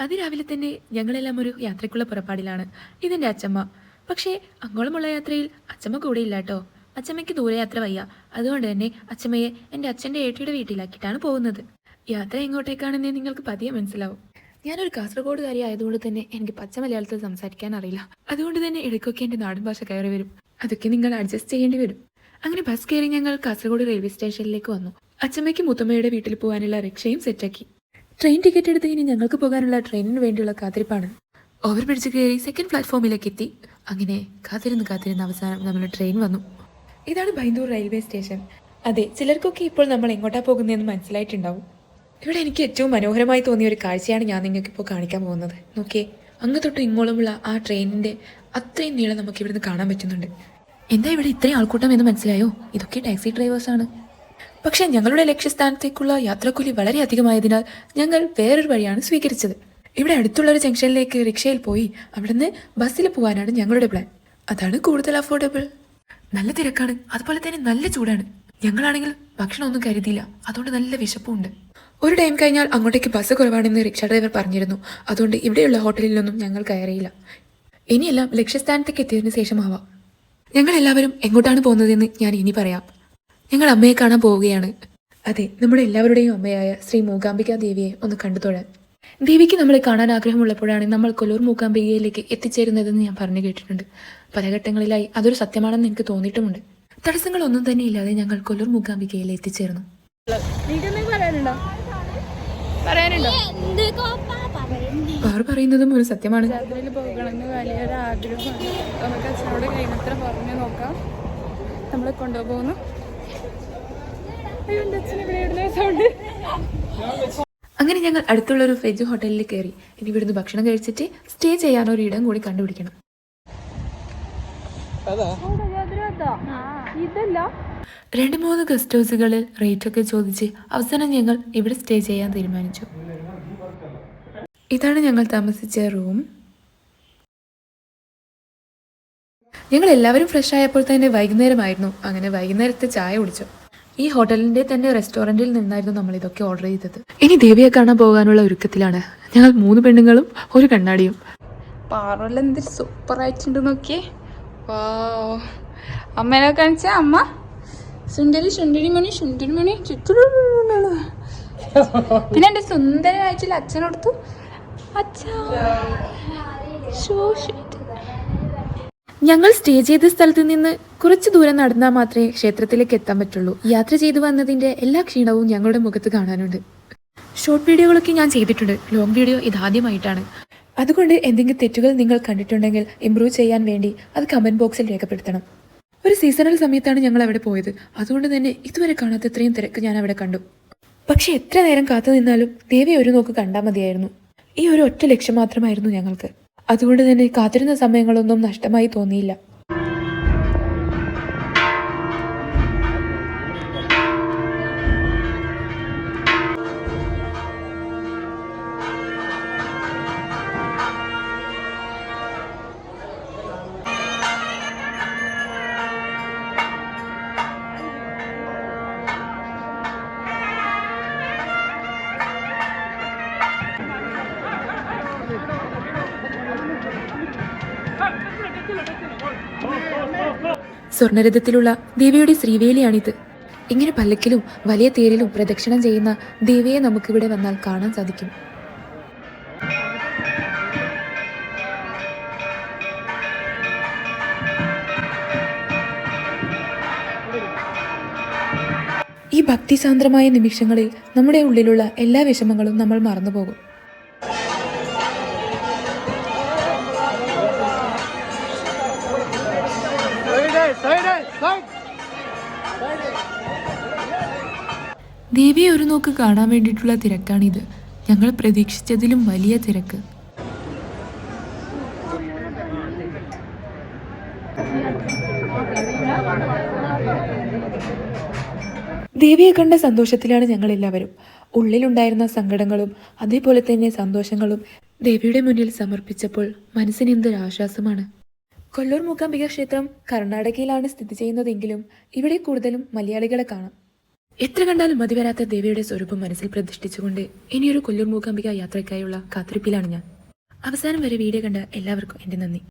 അതിരാവിലെ തന്നെ ഞങ്ങളെല്ലാം ഒരു യാത്രയ്ക്കുള്ള പുറപ്പാടിലാണ്. ഇതെന്റെ അച്ചമ്മ. പക്ഷേ അങ്ങോളമുള്ള യാത്രയിൽ അച്ചമ്മ കൂടെയില്ല കേട്ടോ അച്ചമ്മയ്ക്ക് ദൂരയാത്ര വയ്യ. അതുകൊണ്ട് തന്നെ അച്ചമ്മയെ എന്റെ അച്ഛന്റെ ഏട്ടിയുടെ വീട്ടിലാക്കിയിട്ടാണ് പോകുന്നത്. യാത്ര എങ്ങോട്ടേക്കാണെന്ന് നിങ്ങൾക്ക് പതിയെ മനസ്സിലാവും. ഞാനൊരു കാസർഗോഡുകാരി ആയതുകൊണ്ട് തന്നെ എനിക്ക് പച്ച മലയാളത്തിൽ സംസാരിക്കാൻ അറിയില്ല. അതുകൊണ്ട് തന്നെ ഇടയ്ക്കൊക്കെ എന്റെ നാടൻ ഭാഷ കയറി വരും. അതൊക്കെ നിങ്ങൾ അഡ്ജസ്റ്റ് ചെയ്യേണ്ടി വരും. അങ്ങനെ ബസ് കയറി ഞങ്ങൾ കാസർഗോഡ് റെയിൽവേ സ്റ്റേഷനിലേക്ക് വന്നു. അച്ചമ്മയ്ക്ക് മുത്തമ്മയുടെ വീട്ടിൽ പോകാനുള്ള റിക്ഷയും സെറ്റാക്കി ട്രെയിൻ ടിക്കറ്റ് എടുത്ത് ഇനി ഞങ്ങൾക്ക് പോകാനുള്ള ട്രെയിനിന് വേണ്ടിയുള്ള കാത്തിരിപ്പാണ്. ഓവർ ബ്രിഡ്ജ് കയറി സെക്കൻഡ് പ്ലാറ്റ്ഫോമിലേക്ക് എത്തി. അങ്ങനെ കാത്തിരുന്ന് കാത്തിരുന്ന് അവസാനം നമ്മുടെ ട്രെയിൻ വന്നു. ഇതാണ് ബൈന്ദൂർ റെയിൽവേ സ്റ്റേഷൻ അതെ ചിലർക്കൊക്കെ ഇപ്പോൾ നമ്മൾ എങ്ങോട്ടാ പോകുന്നതെന്ന് മനസ്സിലായിട്ടുണ്ടാവും. ഇവിടെ എനിക്ക് ഏറ്റവും മനോഹരമായി തോന്നിയ ഒരു കാഴ്ചയാണ് ഞാൻ നിങ്ങൾക്ക് ഇപ്പോൾ കാണിക്കാൻ പോകുന്നത്. നോക്കിയേ അങ്ങ് തൊട്ട് ഇങ്ങോളമുള്ള ആ ട്രെയിനിന്റെ അത്രയും നീളം നമുക്ക് ഇവിടുന്ന് കാണാൻ പറ്റുന്നുണ്ട്. എന്താ ഇവിടെ ഇത്രയും ആൾക്കൂട്ടം എന്ന് മനസ്സിലായോ? ഇതൊക്കെ ടാക്സി ഡ്രൈവേഴ്സാണ് പക്ഷേ ഞങ്ങളുടെ ലക്ഷ്യസ്ഥാനത്തേക്കുള്ള യാത്രക്കൂലി വളരെ അധികമായതിനാൽ ഞങ്ങൾ വേറൊരു വഴിയാണ് സ്വീകരിച്ചത്. ഇവിടെ അടുത്തുള്ള ഒരു ജംഗ്ഷനിലേക്ക് റിക്ഷയിൽ പോയി അവിടുന്ന് ബസ്സിൽ പോകാനാണ് ഞങ്ങളുടെ പ്ലാൻ. അതാണ് കൂടുതൽ അഫോർഡബിൾ. നല്ല തിരക്കാണ്. അതുപോലെ തന്നെ നല്ല ചൂടാണ്. ഞങ്ങളാണെങ്കിൽ ഭക്ഷണമൊന്നും കരുതിയില്ല. അതുകൊണ്ട് നല്ല വിശപ്പുണ്ട്. ഒരു ടൈം കഴിഞ്ഞാൽ അങ്ങോട്ടേക്ക് ബസ് കുറവാണെന്ന് റിക്ഷ ഡ്രൈവർ പറഞ്ഞിരുന്നു. അതുകൊണ്ട് ഇവിടെയുള്ള ഹോട്ടലിലൊന്നും ഞങ്ങൾ കയറിയില്ല. ഇനിയെല്ലാം ലക്ഷ്യസ്ഥാനത്തേക്ക് എത്തിയതിനു ശേഷമാവാം. ഞങ്ങൾ എല്ലാവരും എങ്ങോട്ടാണ് പോകുന്നതെന്ന് ഞാൻ ഇനി പറയാം. ഞങ്ങൾ അമ്മയെ കാണാൻ പോവുകയാണ്. അതെ നമ്മുടെ എല്ലാവരുടെയും അമ്മയായ ശ്രീ മൂകാംബിക ദേവിയെ ഒന്ന് കണ്ടു തൊഴാൻ. ദേവിക്ക് നമ്മളെ കാണാൻ ആഗ്രഹമുള്ളപ്പോഴാണ് നമ്മൾ കൊല്ലൂർ മൂകാംബികയിലേക്ക് എത്തിച്ചേരുന്നതെന്ന് ഞാൻ പറഞ്ഞു കേട്ടിട്ടുണ്ട്. പല ഘട്ടങ്ങളിലായി അതൊരു സത്യമാണെന്ന് എനിക്ക് തോന്നിയിട്ടുമുണ്ട്. തടസ്സങ്ങളൊന്നും തന്നെ ഇല്ലാതെ ഞങ്ങൾ കൊല്ലൂർ മൂകാംബികയിൽ എത്തിച്ചേർന്നു. അവർ പറയുന്നതും ഒരു സത്യമാണ്. നമ്മളെ പോകണമെന്ന് അങ്ങനെ ഞങ്ങൾ അടുത്തുള്ള ഒരു വെജ് ഹോട്ടലിൽ കയറി. ഇനി ഇവിടുന്ന് ഭക്ഷണം കഴിച്ചിട്ട് സ്റ്റേ ചെയ്യാൻ ഒരു ഇടം കൂടി കണ്ടുപിടിക്കണം. ഇതല്ല രണ്ട് മൂന്ന് ഗസ്റ്റ് ഹൗസുകളിൽ റേറ്റ് ഒക്കെ ചോദിച്ച് അവസാനം ഞങ്ങൾ ഇവിടെ സ്റ്റേ ചെയ്യാൻ തീരുമാനിച്ചു. ഇതാണ് ഞങ്ങൾ താമസിച്ച റൂം ഞങ്ങൾ എല്ലാവരും ഫ്രഷ് ആയപ്പോൾ തന്നെ വൈകുന്നേരമായിരുന്നു. അങ്ങനെ വൈകുന്നേരത്തെ ചായ കുടിച്ചു. ഈ ഹോട്ടലിന്റെ തന്നെ റെസ്റ്റോറന്റിൽ നിന്നായിരുന്നു നമ്മൾ ഇതൊക്കെ ഓർഡർ ചെയ്തത്. ഇനി ദേവിയെ കാണാൻ പോകാനുള്ള ഒരുക്കത്തിലാണ്. ഞങ്ങൾ മൂന്ന് പെണ്ണുങ്ങളും ഒരു കണ്ണാടിയും. പാറല്ല എന്ത് സൂപ്പർ ആയിട്ടുണ്ട് നോക്കിയേ. അമ്മേനെ കാണിച്ച അമ്മ? സുന്ദരി സുന്ദരി മണി സുന്ദരി മണി പിന്നെ എന്റെ സുന്ദരനായിട്ടുള്ള അച്ഛനോടത്തു അച്ഛാ. ഞങ്ങൾ സ്റ്റേ ചെയ്ത സ്ഥലത്ത് നിന്ന് കുറച്ച് ദൂരം നടന്നാൽ മാത്രമേ ക്ഷേത്രത്തിലേക്ക് എത്താൻ പറ്റുള്ളൂ. യാത്ര ചെയ്തു വന്നതിന്റെ എല്ലാ ക്ഷീണവും ഞങ്ങളുടെ മുഖത്ത് കാണാനുണ്ട്. ഷോർട്ട് വീഡിയോകളൊക്കെ ഞാൻ ചെയ്തിട്ടുണ്ട്. ലോങ് വീഡിയോ ഇതാദ്യമായിട്ടാണ്. അതുകൊണ്ട് എന്തെങ്കിലും തെറ്റുകൾ നിങ്ങൾ കണ്ടിട്ടുണ്ടെങ്കിൽ ഇംപ്രൂവ് ചെയ്യാൻ വേണ്ടി അത് കമന്റ് ബോക്സിൽ രേഖപ്പെടുത്തണം. ഒരു സീസണൽ സമയത്താണ് ഞങ്ങൾ അവിടെ പോയത്. അതുകൊണ്ട് തന്നെ ഇതുവരെ കാണാത്ത ഇത്രയും തിരക്ക് ഞാൻ അവിടെ കണ്ടു. പക്ഷെ എത്ര നേരം കാത്തു നിന്നാലും ദേവി ഒരു നോക്ക് കണ്ടാൽ മതിയായിരുന്നു. ഈ ഒരു ഒറ്റ ലക്ഷ്യം മാത്രമായിരുന്നു ഞങ്ങൾക്ക്. അതുകൊണ്ട് തന്നെ കാത്തിരുന്ന സമയങ്ങളൊന്നും നഷ്ടമായി തോന്നിയില്ല. സ്വർണരഥത്തിലുള്ള ദേവിയുടെ ശ്രീവേലിയാണിത്. ഇങ്ങനെ പല്ലക്കിലും വലിയ തേരിലും പ്രദക്ഷിണം ചെയ്യുന്ന ദേവിയെ നമുക്കിവിടെ വന്നാൽ കാണാൻ സാധിക്കും. ഈ ഭക്തിസാന്ദ്രമായ നിമിഷങ്ങളിൽ നമ്മുടെ ഉള്ളിലുള്ള എല്ലാ വിഷമങ്ങളും നമ്മൾ മറന്നുപോകും. ദേവിയെ ഒരു നോക്ക് കാണാൻ വേണ്ടിയിട്ടുള്ള തിരക്കാണിത്. ഞങ്ങൾ പ്രതീക്ഷിച്ചതിലും വലിയ തിരക്ക്. ദേവിയെ കണ്ട സന്തോഷത്തിലാണ് ഞങ്ങൾ എല്ലാവരും ഉള്ളിലുണ്ടായിരുന്ന സങ്കടങ്ങളും അതേപോലെ തന്നെ സന്തോഷങ്ങളും ദേവിയുടെ മുന്നിൽ സമർപ്പിച്ചപ്പോൾ മനസ്സിന് എന്തൊരു ആശ്വാസമാണ്. കൊല്ലൂർ മൂകാംബിക ക്ഷേത്രം കർണാടകയിലാണ് സ്ഥിതി ചെയ്യുന്നതെങ്കിലും ഇവിടെ കൂടുതലും മലയാളികളെ കാണാം. എത്ര കണ്ടാലും മതി വരാത്ത ദേവിയുടെ സ്വരൂപം മനസ്സിൽ പ്രതിഷ്ഠിച്ചുകൊണ്ട് ഇനിയൊരു കൊല്ലൂർ മൂകാംബിക യാത്രയ്ക്കായുള്ള കാത്തിരിപ്പിലാണ് ഞാൻ. അവസാനം വരെ വീഡിയോ കണ്ട എല്ലാവർക്കും എന്റെ നന്ദി.